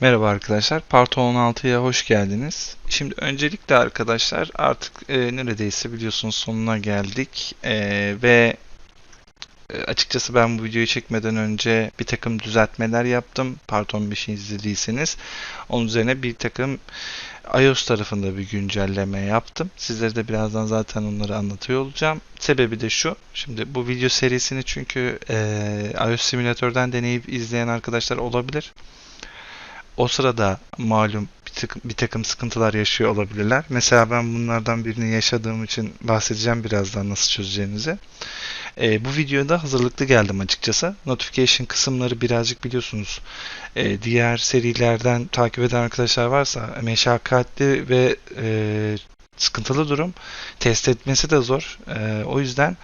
Merhaba arkadaşlar, Part 16'ya hoş geldiniz. Şimdi öncelikle arkadaşlar artık e, neredeyse biliyorsunuz sonuna geldik E, ve açıkçası ben bu videoyu çekmeden önce bir takım düzeltmeler yaptım. Part 15'i izlediyseniz onun üzerine bir takım iOS tarafında bir güncelleme yaptım. Sizlere de birazdan zaten onları anlatıyor olacağım. Sebebi de şu. Şimdi bu video serisini çünkü e, iOS simülatörden deneyip izleyen arkadaşlar olabilir. O sırada malum bir takım, bir takım sıkıntılar yaşıyor olabilirler. Mesela ben bunlardan birini yaşadığım için bahsedeceğim birazdan nasıl çözeceğinizi. E, bu videoda hazırlıklı geldim açıkçası. Notification kısımları birazcık biliyorsunuz. E, diğer serilerden takip eden arkadaşlar varsa meşakkatli ve e, sıkıntılı durum. Test etmesi de zor. E, o yüzden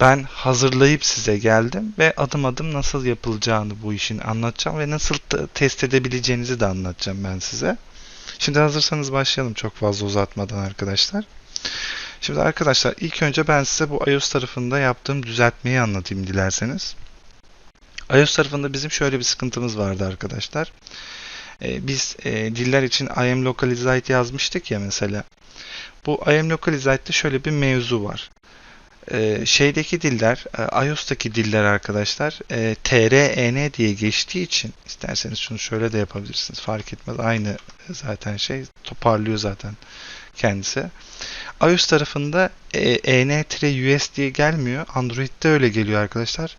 ben hazırlayıp size geldim ve adım adım nasıl yapılacağını bu işin anlatacağım ve nasıl test edebileceğinizi de anlatacağım ben size. Şimdi hazırsanız başlayalım çok fazla uzatmadan arkadaşlar. Şimdi arkadaşlar ilk önce ben size bu iOS tarafında yaptığım düzeltmeyi anlatayım dilerseniz. iOS tarafında bizim şöyle bir sıkıntımız vardı arkadaşlar. Ee, biz e, diller için I am localized yazmıştık ya mesela. Bu I am localize'de şöyle bir mevzu var. Ee, şeydeki diller, e, iOS'taki diller arkadaşlar e, TREN diye geçtiği için isterseniz şunu şöyle de yapabilirsiniz. Fark etmez. Aynı zaten şey toparlıyor zaten kendisi. iOS tarafında e, EN-US diye gelmiyor. Android'de öyle geliyor arkadaşlar.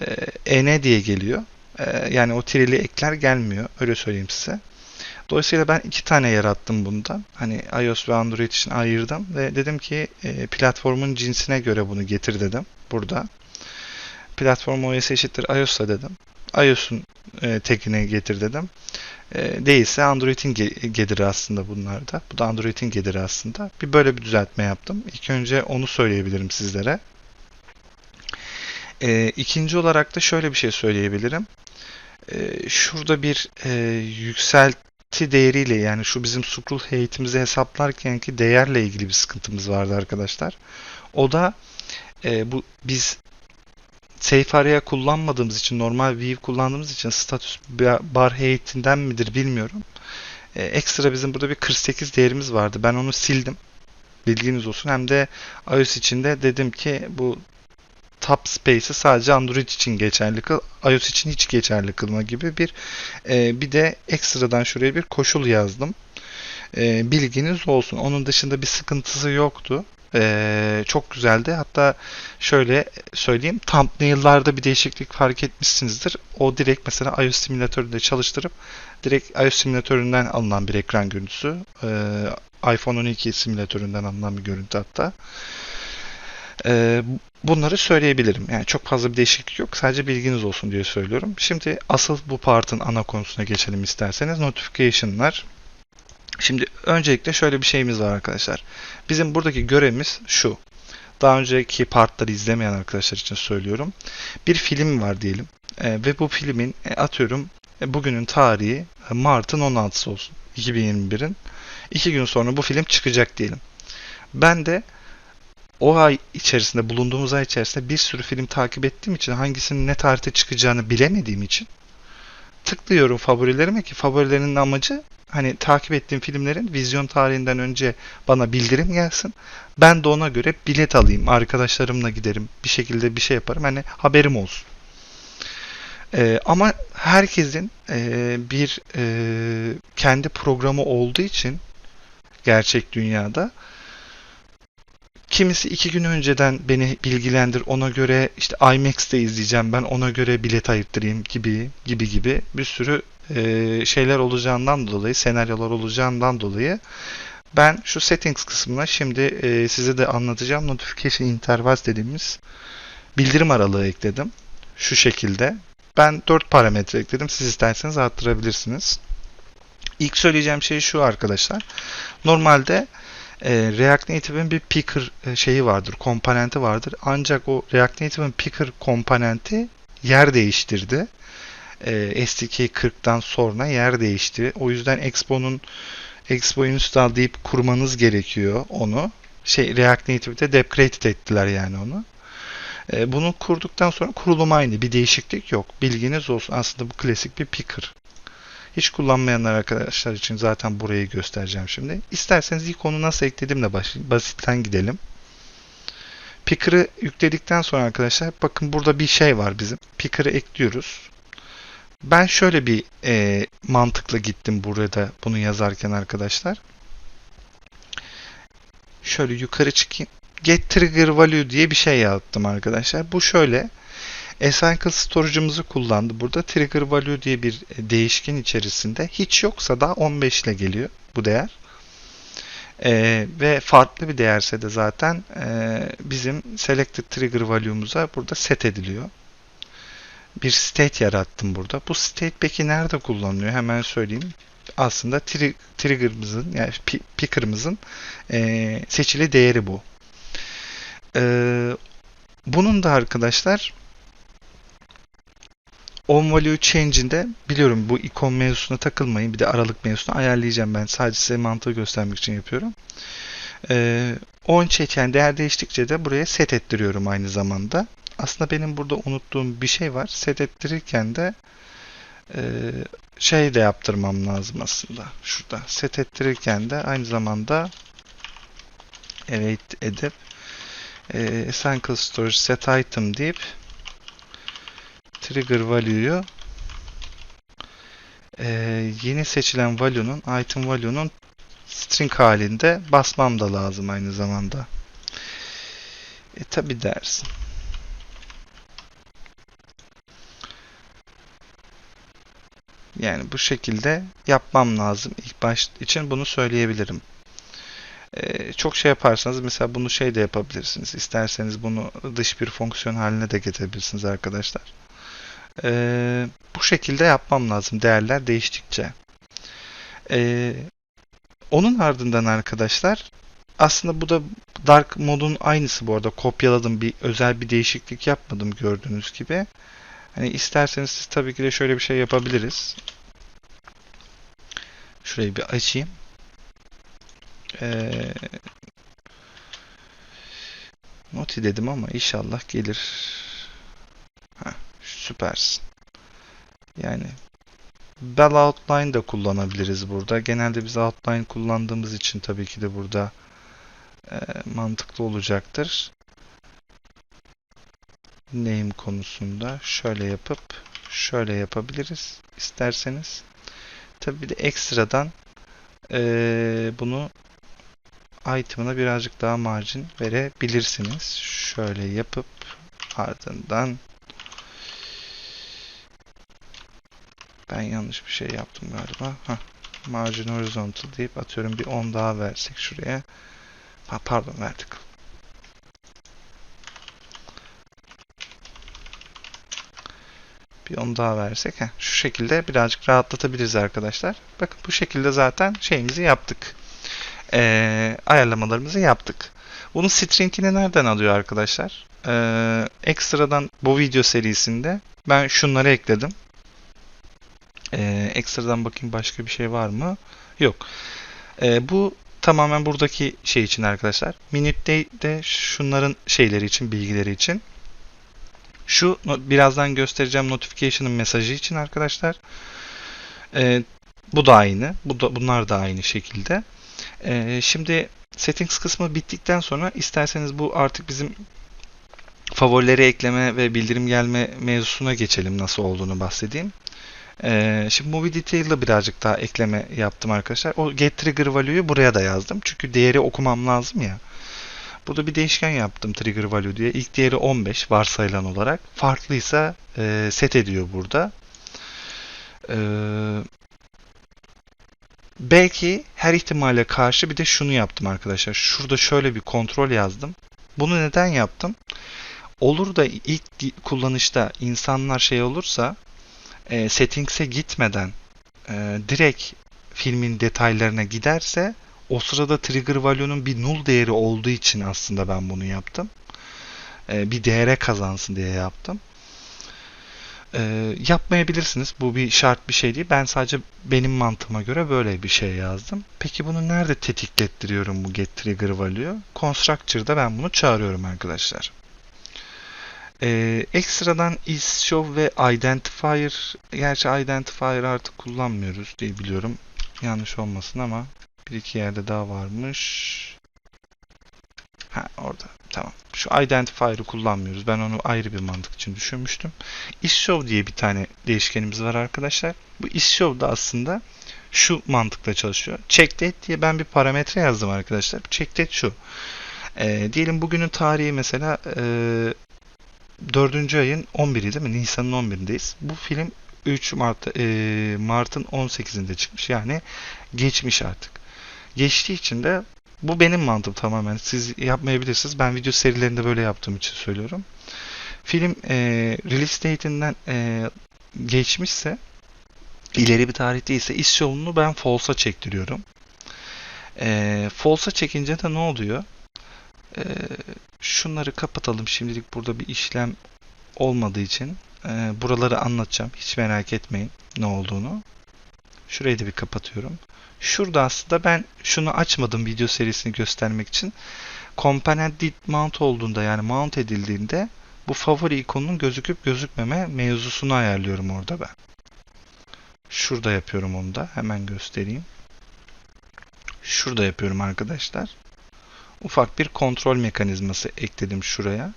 E, EN diye geliyor. E, yani o tireli ekler gelmiyor. Öyle söyleyeyim size. Dolayısıyla ben iki tane yarattım bundan. Hani iOS ve Android için ayırdım ve dedim ki e, platformun cinsine göre bunu getir dedim burada. Platform OS eşittir iOS'la dedim. iOS'un e, tekine getir dedim. E, değilse Android'in ge- gediri aslında bunlar da. Bu da Android'in gediri aslında. Bir böyle bir düzeltme yaptım. İlk önce onu söyleyebilirim sizlere. E, ikinci olarak da şöyle bir şey söyleyebilirim. E, şurada bir e, yükselt değeriyle yani şu bizim scroll height'imizi hesaplarkenki değerle ilgili bir sıkıntımız vardı arkadaşlar. O da e, bu biz safe area kullanmadığımız için normal view kullandığımız için status bar height'inden midir bilmiyorum. E, ekstra bizim burada bir 48 değerimiz vardı. Ben onu sildim. Bilginiz olsun. Hem de iOS içinde dedim ki bu top space'i sadece Android için geçerli kıl, iOS için hiç geçerli kılma gibi bir e, bir de ekstradan şuraya bir koşul yazdım. E, bilginiz olsun. Onun dışında bir sıkıntısı yoktu. E, çok güzeldi. Hatta şöyle söyleyeyim. Thumbnail'larda bir değişiklik fark etmişsinizdir. O direkt mesela iOS simülatöründe çalıştırıp direkt iOS simülatöründen alınan bir ekran görüntüsü. E, iPhone 12 simülatöründen alınan bir görüntü hatta. Ee, bunları söyleyebilirim. Yani çok fazla bir değişiklik yok. Sadece bilginiz olsun diye söylüyorum. Şimdi asıl bu partın ana konusuna geçelim isterseniz. Notification'lar. Şimdi öncelikle şöyle bir şeyimiz var arkadaşlar. Bizim buradaki görevimiz şu. Daha önceki partları izlemeyen arkadaşlar için söylüyorum. Bir film var diyelim. E, ve bu filmin e, atıyorum e, bugünün tarihi e, Mart'ın 16'sı olsun. 2021'in. İki gün sonra bu film çıkacak diyelim. Ben de o ay içerisinde bulunduğumuz ay içerisinde bir sürü film takip ettiğim için hangisinin ne tarihte çıkacağını bilemediğim için tıklıyorum favorilerime ki favorilerinin amacı hani takip ettiğim filmlerin vizyon tarihinden önce bana bildirim gelsin. Ben de ona göre bilet alayım. Arkadaşlarımla giderim. Bir şekilde bir şey yaparım. Hani haberim olsun. Ee, ama herkesin e, bir e, kendi programı olduğu için gerçek dünyada Kimisi iki gün önceden beni bilgilendir ona göre işte IMAX'te izleyeceğim ben ona göre bilet ayırttırayım gibi gibi gibi bir sürü e, şeyler olacağından dolayı senaryolar olacağından dolayı ben şu settings kısmına şimdi e, size de anlatacağım notification intervals dediğimiz bildirim aralığı ekledim. Şu şekilde. Ben 4 parametre ekledim. Siz isterseniz arttırabilirsiniz. İlk söyleyeceğim şey şu arkadaşlar. Normalde e, React Native'in bir picker e, şeyi vardır, komponenti vardır. Ancak o React Native'in picker komponenti yer değiştirdi. E, SDK 40'tan sonra yer değişti. O yüzden Expo'nun Expo install deyip kurmanız gerekiyor onu. Şey React Native'de deprecated ettiler yani onu. E, bunu kurduktan sonra kurulum aynı. Bir değişiklik yok. Bilginiz olsun. Aslında bu klasik bir picker. Hiç kullanmayanlar arkadaşlar için zaten burayı göstereceğim şimdi. İsterseniz ilk onu nasıl eklediğimle başlayayım. Basitten gidelim. Picker'ı yükledikten sonra arkadaşlar bakın burada bir şey var bizim. Picker'ı ekliyoruz. Ben şöyle bir e, mantıkla gittim burada bunu yazarken arkadaşlar. Şöyle yukarı çıkayım. Get trigger value diye bir şey yaptım arkadaşlar. Bu şöyle. Acycle storage'ımızı kullandı. Burada trigger value diye bir değişken içerisinde hiç yoksa da 15 ile geliyor bu değer. Ee, ve farklı bir değerse de zaten e, bizim selected trigger value'muza burada set ediliyor. Bir state yarattım burada. Bu state peki nerede kullanılıyor? Hemen söyleyeyim. Aslında tri trigger'ımızın yani picker'ımızın e, seçili değeri bu. Ee, bunun da arkadaşlar on value change'inde biliyorum bu ikon mevzusuna takılmayın. Bir de aralık mevzusunu ayarlayacağım ben. Sadece size mantığı göstermek için yapıyorum. Ee, on çeken değer değiştikçe de buraya set ettiriyorum aynı zamanda. Aslında benim burada unuttuğum bir şey var. Set ettirirken de e, şey de yaptırmam lazım aslında. Şurada set ettirirken de aynı zamanda evet edip e, Essential Storage Set Item deyip trigger value'yu e, yeni seçilen value'nun item value'nun string halinde basmam da lazım aynı zamanda. E tabi dersin. Yani bu şekilde yapmam lazım. İlk baş için bunu söyleyebilirim. Ee, çok şey yaparsanız mesela bunu şey de yapabilirsiniz. İsterseniz bunu dış bir fonksiyon haline de getirebilirsiniz arkadaşlar. Ee, bu şekilde yapmam lazım değerler değiştikçe. Ee, onun ardından arkadaşlar aslında bu da Dark modun aynısı bu arada. Kopyaladım. Bir özel bir değişiklik yapmadım gördüğünüz gibi. Hani isterseniz siz tabii ki de şöyle bir şey yapabiliriz. Şurayı bir açayım. Ee, Noti dedim ama inşallah gelir. Süpersin. Yani Bell Outline da kullanabiliriz burada. Genelde biz Outline kullandığımız için tabii ki de burada e, mantıklı olacaktır. Name konusunda şöyle yapıp şöyle yapabiliriz isterseniz. Tabii bir de ekstradan e, bunu item'ına birazcık daha margin verebilirsiniz. Şöyle yapıp ardından ben yanlış bir şey yaptım galiba. Heh, margin horizontal deyip atıyorum bir 10 daha versek şuraya. Ha, pardon vertical. Bir 10 daha versek. Heh, şu şekilde birazcık rahatlatabiliriz arkadaşlar. Bakın bu şekilde zaten şeyimizi yaptık e, ayarlamalarımızı yaptık. Bunun stringini nereden alıyor arkadaşlar? E, ekstradan bu video serisinde ben şunları ekledim. E, ekstradan bakayım başka bir şey var mı? Yok. E, bu tamamen buradaki şey için arkadaşlar. Minute de şunların şeyleri için, bilgileri için. Şu birazdan göstereceğim notification'ın mesajı için arkadaşlar. E, bu da aynı. Bu da, bunlar da aynı şekilde. Ee, şimdi settings kısmı bittikten sonra isterseniz bu artık bizim favorileri ekleme ve bildirim gelme mevzusuna geçelim nasıl olduğunu bahsedeyim. Ee, şimdi Movie Detail'da birazcık daha ekleme yaptım arkadaşlar. O Get Trigger Value'yu buraya da yazdım. Çünkü değeri okumam lazım ya. Burada bir değişken yaptım Trigger Value diye. İlk değeri 15 varsayılan olarak. Farklıysa e, set ediyor burada. Ee, Belki her ihtimale karşı bir de şunu yaptım arkadaşlar. Şurada şöyle bir kontrol yazdım. Bunu neden yaptım? Olur da ilk kullanışta insanlar şey olursa e, settings'e gitmeden e, direkt filmin detaylarına giderse o sırada trigger value'nun bir null değeri olduğu için aslında ben bunu yaptım. E, bir değere kazansın diye yaptım. E, yapmayabilirsiniz. Bu bir şart bir şey değil. Ben sadece benim mantığıma göre böyle bir şey yazdım. Peki bunu nerede tetiklettiriyorum bu get trigger value? Constructor'da ben bunu çağırıyorum arkadaşlar. Ee, ekstradan is show ve identifier gerçi identifier artık kullanmıyoruz diye biliyorum. Yanlış olmasın ama bir iki yerde daha varmış. Ha orada. Tamam. Şu identifier'ı kullanmıyoruz. Ben onu ayrı bir mantık için düşünmüştüm. isShow diye bir tane değişkenimiz var arkadaşlar. Bu isShow da aslında şu mantıkla çalışıyor. Checkdate diye ben bir parametre yazdım arkadaşlar. Checkdate şu. Ee, diyelim bugünün tarihi mesela e, 4. ayın 11'i değil mi? Nisan'ın 11'indeyiz. Bu film 3 Mart e, Mart'ın 18'inde çıkmış. Yani geçmiş artık. Geçtiği için de bu benim mantığım tamamen. Siz yapmayabilirsiniz. Ben video serilerinde böyle yaptığım için söylüyorum. Film e, release date'inden e, geçmişse ileri bir tarih değilse iş şovunu ben false'a çektiriyorum. E, false'a çekince de ne oluyor? E, şunları kapatalım. Şimdilik burada bir işlem olmadığı için e, buraları anlatacağım. Hiç merak etmeyin ne olduğunu. Şurayı da bir kapatıyorum. Şurada aslında ben şunu açmadım video serisini göstermek için. Component did mount olduğunda yani mount edildiğinde bu favori ikonunun gözüküp gözükmeme mevzusunu ayarlıyorum orada ben. Şurada yapıyorum onu da. Hemen göstereyim. Şurada yapıyorum arkadaşlar. Ufak bir kontrol mekanizması ekledim şuraya.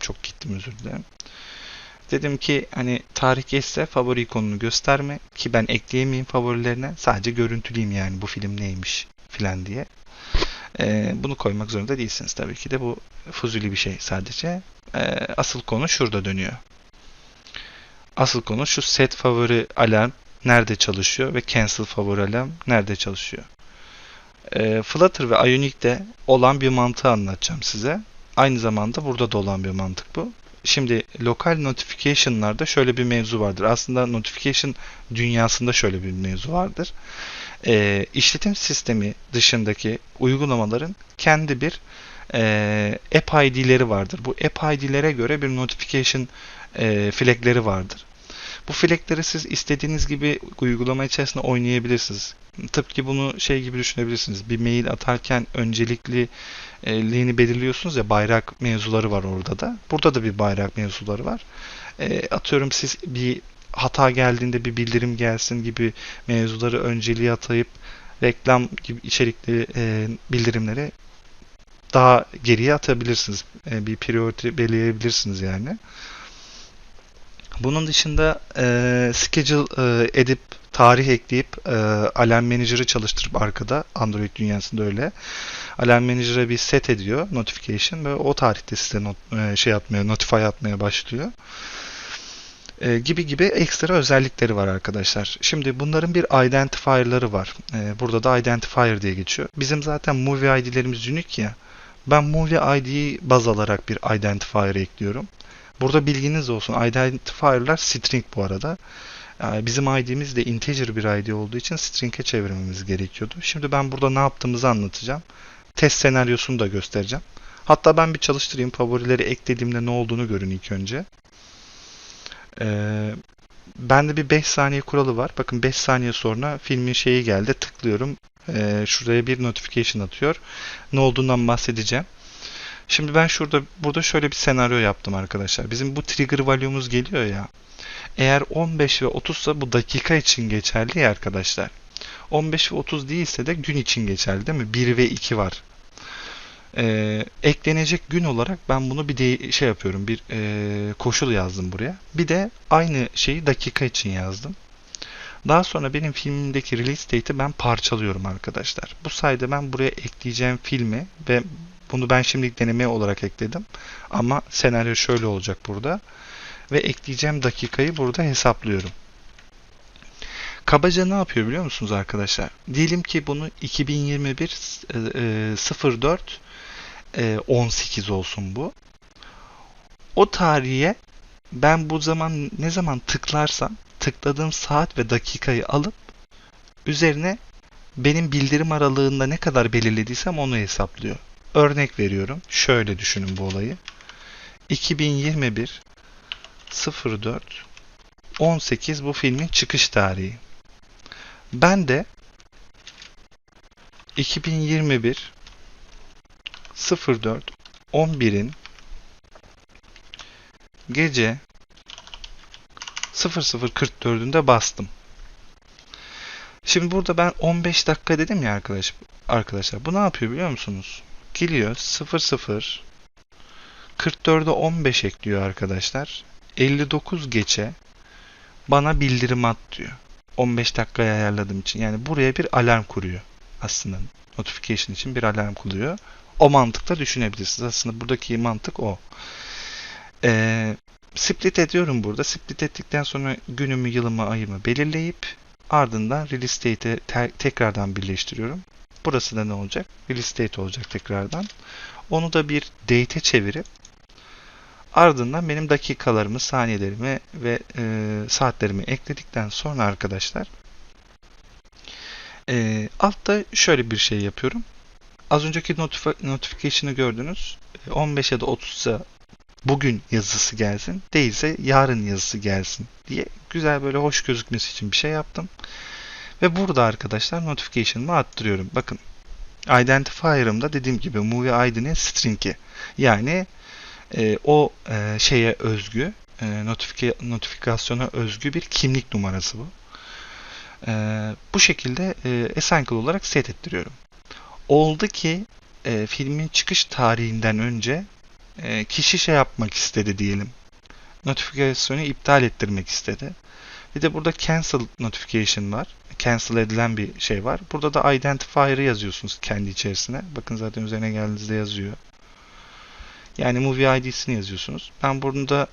Çok gittim özür dilerim. Dedim ki hani tarih geçse favori ikonunu gösterme ki ben ekleyemeyeyim favorilerine. Sadece görüntüleyeyim yani bu film neymiş filan diye. Ee, bunu koymak zorunda değilsiniz tabii ki de bu fuzuli bir şey sadece. Ee, asıl konu şurada dönüyor. Asıl konu şu set favori alarm nerede çalışıyor ve cancel favori alarm nerede çalışıyor. Ee, Flutter ve Ionic'te olan bir mantığı anlatacağım size. Aynı zamanda burada da olan bir mantık bu. Şimdi lokal notification'larda şöyle bir mevzu vardır. Aslında notification dünyasında şöyle bir mevzu vardır. E, işletim sistemi dışındaki uygulamaların kendi bir e, app ID'leri vardır. Bu app ID'lere göre bir notification e, flagleri vardır. Bu flagleri siz istediğiniz gibi uygulama içerisinde oynayabilirsiniz. Tıpkı bunu şey gibi düşünebilirsiniz. Bir mail atarken öncelikli liğini belirliyorsunuz ya bayrak mevzuları var orada da. Burada da bir bayrak mevzuları var. E, atıyorum siz bir hata geldiğinde bir bildirim gelsin gibi mevzuları önceliğe atayıp reklam gibi içerikli e, bildirimleri daha geriye atabilirsiniz. E, bir priority belirleyebilirsiniz yani. Bunun dışında e, schedule e, edip tarih ekleyip e, Alarm Manager'ı çalıştırıp arkada Android dünyasında öyle. Alarm Manager'a bir set ediyor notification ve o tarihte size not, e, şey atmaya, notify atmaya başlıyor. E, gibi gibi ekstra özellikleri var arkadaşlar. Şimdi bunların bir identifier'ları var. E, burada da identifier diye geçiyor. Bizim zaten movie ID'lerimiz unique ya. Ben movie ID'yi baz alarak bir identifier ekliyorum. Burada bilginiz olsun. Identifier'lar string bu arada. Bizim ID'miz de integer bir ID olduğu için string'e çevirmemiz gerekiyordu. Şimdi ben burada ne yaptığımızı anlatacağım. Test senaryosunu da göstereceğim. Hatta ben bir çalıştırayım. Favorileri eklediğimde ne olduğunu görün ilk önce. Ee, bende bir 5 saniye kuralı var. Bakın 5 saniye sonra filmin şeyi geldi. Tıklıyorum. Ee, şuraya bir notification atıyor. Ne olduğundan bahsedeceğim. Şimdi ben şurada burada şöyle bir senaryo yaptım arkadaşlar. Bizim bu trigger value'muz geliyor ya. Eğer 15 ve 30 ise bu dakika için geçerli ya arkadaşlar. 15 ve 30 değilse de gün için geçerli değil mi? 1 ve 2 var. Ee, eklenecek gün olarak ben bunu bir de şey yapıyorum. Bir e, koşul yazdım buraya. Bir de aynı şeyi dakika için yazdım. Daha sonra benim filmimdeki release date'i ben parçalıyorum arkadaşlar. Bu sayede ben buraya ekleyeceğim filmi ve bunu ben şimdilik deneme olarak ekledim. Ama senaryo şöyle olacak burada. Ve ekleyeceğim dakikayı burada hesaplıyorum. Kabaca ne yapıyor biliyor musunuz arkadaşlar? Diyelim ki bunu 2021 04 18 olsun bu. O tarihe ben bu zaman ne zaman tıklarsam tıkladığım saat ve dakikayı alıp üzerine benim bildirim aralığında ne kadar belirlediysem onu hesaplıyor. Örnek veriyorum. Şöyle düşünün bu olayı. 2021 04 18 bu filmin çıkış tarihi. Ben de 2021 04 11'in gece 00.44'ünde bastım. Şimdi burada ben 15 dakika dedim ya arkadaş, arkadaşlar. Bu ne yapıyor biliyor musunuz? Geliyor 00 44'e 15 ekliyor arkadaşlar. 59 geçe bana bildirim at diyor. 15 dakikaya ayarladığım için. Yani buraya bir alarm kuruyor aslında. Notification için bir alarm kuruyor. O mantıkla düşünebilirsiniz. Aslında buradaki mantık o. Ee, split ediyorum burada. Split ettikten sonra günümü, yılımı, ayımı belirleyip ardından release date'i te- tekrardan birleştiriyorum. Burası da ne olacak? Release date olacak tekrardan. Onu da bir date'e çevirip ardından benim dakikalarımı, saniyelerimi ve e, saatlerimi ekledikten sonra arkadaşlar e, altta şöyle bir şey yapıyorum. Az önceki notif- notification'ı gördünüz. 15 ya da 30'a bugün yazısı gelsin. Değilse yarın yazısı gelsin diye güzel böyle hoş gözükmesi için bir şey yaptım. Ve burada arkadaşlar notification'ımı arttırıyorum. Bakın identifier'ımda dediğim gibi movie id'nin string'i. Yani e, o e, şeye özgü e, notifika notifikasyona özgü bir kimlik numarası bu. E, bu şekilde e, acycle olarak set ettiriyorum. Oldu ki e, filmin çıkış tarihinden önce e, kişi şey yapmak istedi diyelim. Notifikasyonu iptal ettirmek istedi. Bir de burada cancel notification var. Cancel edilen bir şey var. Burada da identifier'ı yazıyorsunuz kendi içerisine. Bakın zaten üzerine geldiğinizde yazıyor. Yani movie ID'sini yazıyorsunuz. Ben burada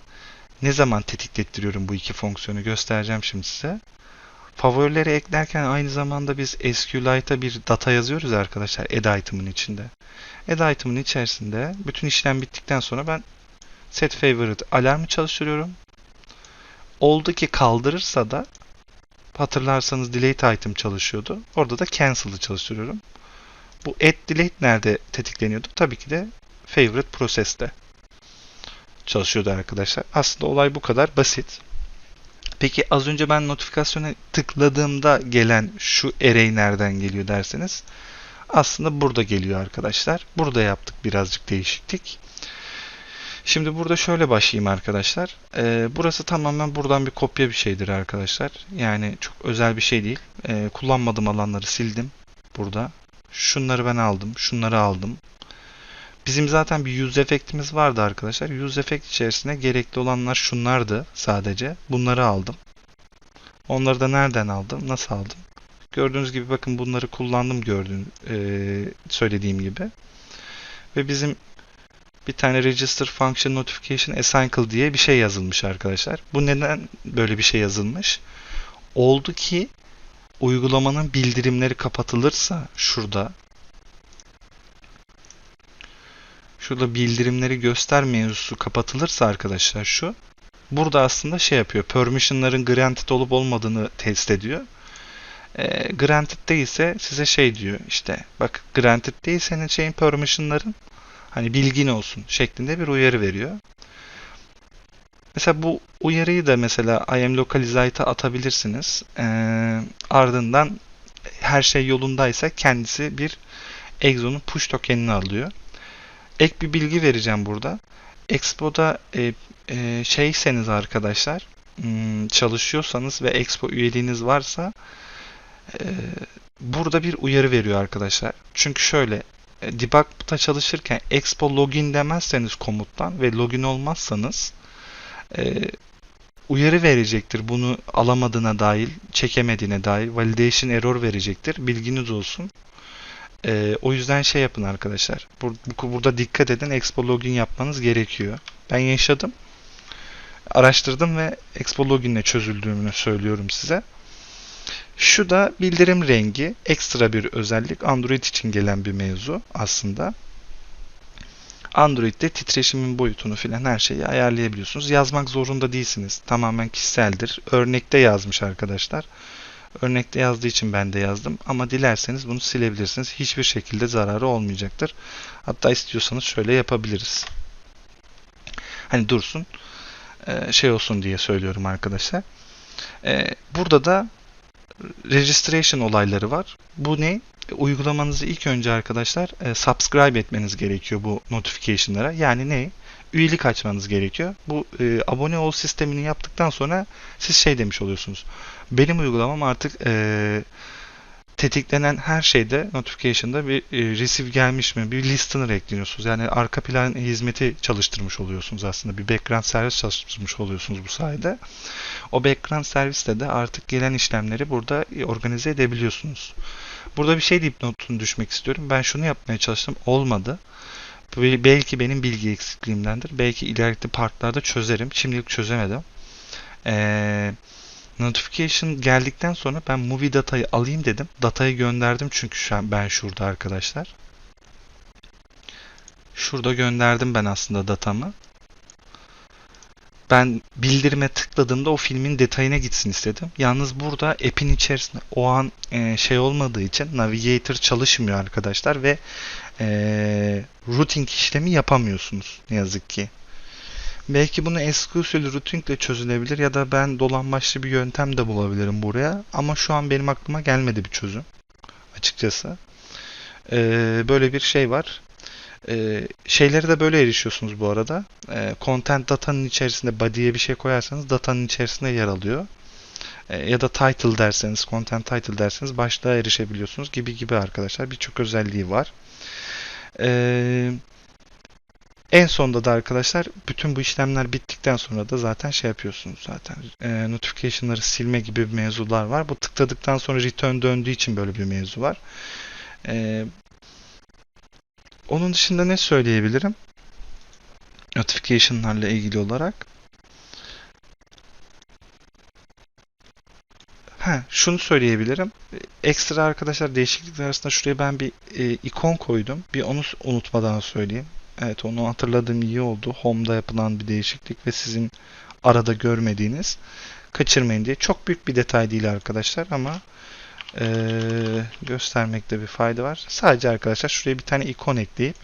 ne zaman tetiklettiriyorum bu iki fonksiyonu göstereceğim şimdi size. Favorileri eklerken aynı zamanda biz SQLite'a bir data yazıyoruz arkadaşlar add item'ın içinde. Add item'ın içerisinde bütün işlem bittikten sonra ben set favorite alarmı çalıştırıyorum. Oldu ki kaldırırsa da hatırlarsanız delete item çalışıyordu. Orada da cancel'ı çalıştırıyorum. Bu add delete nerede tetikleniyordu? Tabii ki de favorite process'te çalışıyordu arkadaşlar. Aslında olay bu kadar basit. Peki az önce ben notifikasyona tıkladığımda gelen şu array nereden geliyor derseniz aslında burada geliyor arkadaşlar. Burada yaptık birazcık değişiklik. Şimdi burada şöyle başlayayım arkadaşlar. Ee, burası tamamen buradan bir kopya bir şeydir arkadaşlar. Yani çok özel bir şey değil. Ee, kullanmadığım alanları sildim burada. Şunları ben aldım. Şunları aldım. Bizim zaten bir use efektimiz vardı arkadaşlar. Use efekt içerisinde gerekli olanlar şunlardı sadece. Bunları aldım. Onları da nereden aldım? Nasıl aldım? Gördüğünüz gibi bakın bunları kullandım gördüğün e, söylediğim gibi. Ve bizim bir tane register function notification acycle diye bir şey yazılmış arkadaşlar. Bu neden böyle bir şey yazılmış? Oldu ki uygulamanın bildirimleri kapatılırsa şurada şurada bildirimleri göster mevzusu kapatılırsa arkadaşlar şu burada aslında şey yapıyor. Permission'ların granted olup olmadığını test ediyor. E, granted değilse size şey diyor işte bak granted değil senin şeyin permission'ların hani bilgin olsun şeklinde bir uyarı veriyor. Mesela bu uyarıyı da mesela I am localize'e atabilirsiniz. E, ardından her şey yolundaysa kendisi bir Exo'nun push tokenini alıyor. Ek bir bilgi vereceğim burada. Expo'da e, e, şeyseniz arkadaşlar hmm, çalışıyorsanız ve Expo üyeliğiniz varsa e, burada bir uyarı veriyor arkadaşlar. Çünkü şöyle debug'da çalışırken expo login demezseniz komuttan ve login olmazsanız e, uyarı verecektir. Bunu alamadığına dair, çekemediğine dair validation error verecektir. Bilginiz olsun. E, o yüzden şey yapın arkadaşlar. Bur burada dikkat edin. Expo login yapmanız gerekiyor. Ben yaşadım. Araştırdım ve Expo login ile çözüldüğünü söylüyorum size. Şu da bildirim rengi. Ekstra bir özellik. Android için gelen bir mevzu aslında. Android'de titreşimin boyutunu filan her şeyi ayarlayabiliyorsunuz. Yazmak zorunda değilsiniz. Tamamen kişiseldir. Örnekte yazmış arkadaşlar. Örnekte yazdığı için ben de yazdım. Ama dilerseniz bunu silebilirsiniz. Hiçbir şekilde zararı olmayacaktır. Hatta istiyorsanız şöyle yapabiliriz. Hani dursun şey olsun diye söylüyorum arkadaşlar. Burada da registration olayları var. Bu ne? Uygulamanızı ilk önce arkadaşlar subscribe etmeniz gerekiyor bu notification'lara. Yani ne? üyelik açmanız gerekiyor. Bu e, abone ol sistemini yaptıktan sonra siz şey demiş oluyorsunuz. Benim uygulamam artık e, tetiklenen her şeyde notification'da bir e, receive gelmiş mi bir listener ekleniyorsunuz. Yani arka plan hizmeti çalıştırmış oluyorsunuz aslında. Bir background servis çalıştırmış oluyorsunuz bu sayede. O background serviste de artık gelen işlemleri burada organize edebiliyorsunuz. Burada bir şey deyip notunu düşmek istiyorum. Ben şunu yapmaya çalıştım. Olmadı. Belki benim bilgi eksikliğimdendir. Belki ileriki partlarda çözerim. Şimdilik çözemedim. Eee Notification geldikten sonra ben movie datayı alayım dedim. Datayı gönderdim çünkü şu an ben şurada arkadaşlar. Şurada gönderdim ben aslında datamı. Ben bildirime tıkladığımda o filmin detayına gitsin istedim. Yalnız burada app'in içerisinde o an e, şey olmadığı için Navigator çalışmıyor arkadaşlar ve e, routing işlemi yapamıyorsunuz ne yazık ki. Belki bunu eski usul routing ile çözülebilir ya da ben dolambaçlı bir yöntem de bulabilirim buraya. Ama şu an benim aklıma gelmedi bir çözüm. Açıkçası. Ee, böyle bir şey var. Ee, şeyleri de böyle erişiyorsunuz bu arada. Ee, content datanın içerisinde body'ye bir şey koyarsanız datanın içerisinde yer alıyor. Ee, ya da title derseniz, content title derseniz başlığa erişebiliyorsunuz gibi gibi arkadaşlar. Birçok özelliği var. Eee en sonda da arkadaşlar bütün bu işlemler bittikten sonra da zaten şey yapıyorsunuz zaten. E, notification'ları silme gibi bir mevzular var. Bu tıkladıktan sonra return döndüğü için böyle bir mevzu var. E, onun dışında ne söyleyebilirim? Notification'larla ilgili olarak. Ha, şunu söyleyebilirim. Ekstra arkadaşlar değişiklikler arasında şuraya ben bir e, ikon koydum. Bir onu unutmadan söyleyeyim. Evet onu hatırladığım iyi oldu. Home'da yapılan bir değişiklik ve sizin arada görmediğiniz. Kaçırmayın diye. Çok büyük bir detay değil arkadaşlar ama e, göstermekte bir fayda var. Sadece arkadaşlar şuraya bir tane ikon ekleyip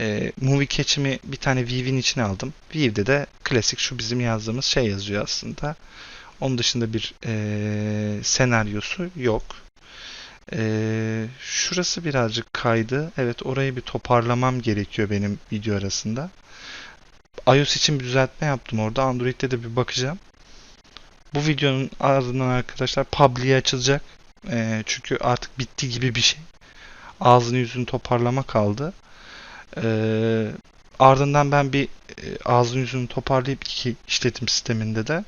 e, movie catch'imi bir tane View'in içine aldım. View'de de klasik şu bizim yazdığımız şey yazıyor aslında. Onun dışında bir e, senaryosu yok. Ee, şurası birazcık kaydı. Evet orayı bir toparlamam gerekiyor benim video arasında. iOS için bir düzeltme yaptım orada. Android'de de bir bakacağım. Bu videonun ardından arkadaşlar Publi'ye açılacak. Ee, çünkü artık bitti gibi bir şey. Ağzını yüzünü toparlama kaldı. Ee, ardından ben bir e, ağzını yüzünü toparlayıp iki işletim sisteminde de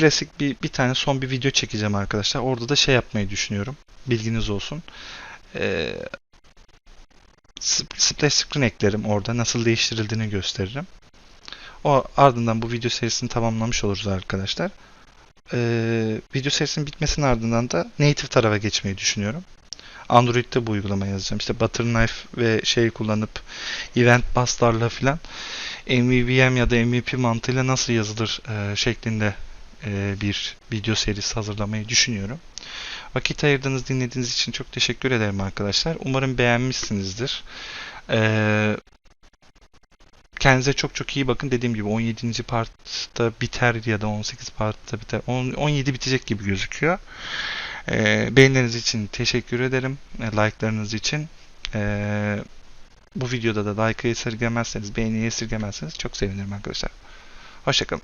klasik bir, bir tane son bir video çekeceğim arkadaşlar. Orada da şey yapmayı düşünüyorum. Bilginiz olsun. Ee, splash screen eklerim orada. Nasıl değiştirildiğini gösteririm. O ardından bu video serisini tamamlamış oluruz arkadaşlar. Ee, video serisinin bitmesinin ardından da native tarafa geçmeyi düşünüyorum. Android'de bu uygulama yazacağım. İşte Butterknife ve şey kullanıp event buslarla filan MVVM ya da MVP mantığıyla nasıl yazılır e, şeklinde bir video serisi hazırlamayı düşünüyorum. Vakit ayırdığınız, dinlediğiniz için çok teşekkür ederim arkadaşlar. Umarım beğenmişsinizdir. Ee, kendinize çok çok iyi bakın. Dediğim gibi 17. partta biter ya da 18 partta biter. 17 bitecek gibi gözüküyor. Ee, beğenileriniz için teşekkür ederim. E, like'larınız için. Bu videoda da like'ı esirgemezseniz, beğeniyi esirgemezseniz çok sevinirim arkadaşlar. Hoşçakalın.